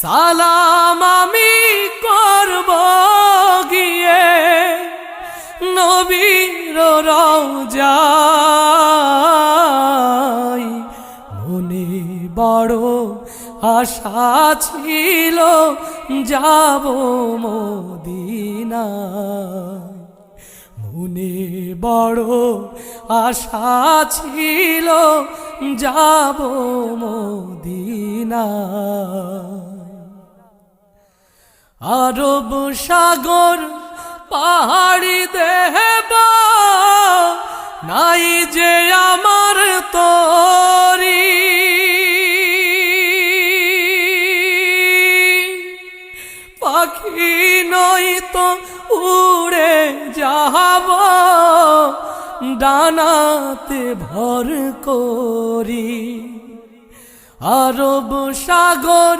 সালাম আমি করব গিয়ে নবীর রওজায় মনে বড় আশা ছিল যাব মদিনায়। মনে বড় আশা ছিল যাব মদিনা আরব সাগর, পাহাড়ি দেব নাই যে আমার তরি। পাখি নই তো উড়ে যাব ডানাতে ভর করি। আরব সাগর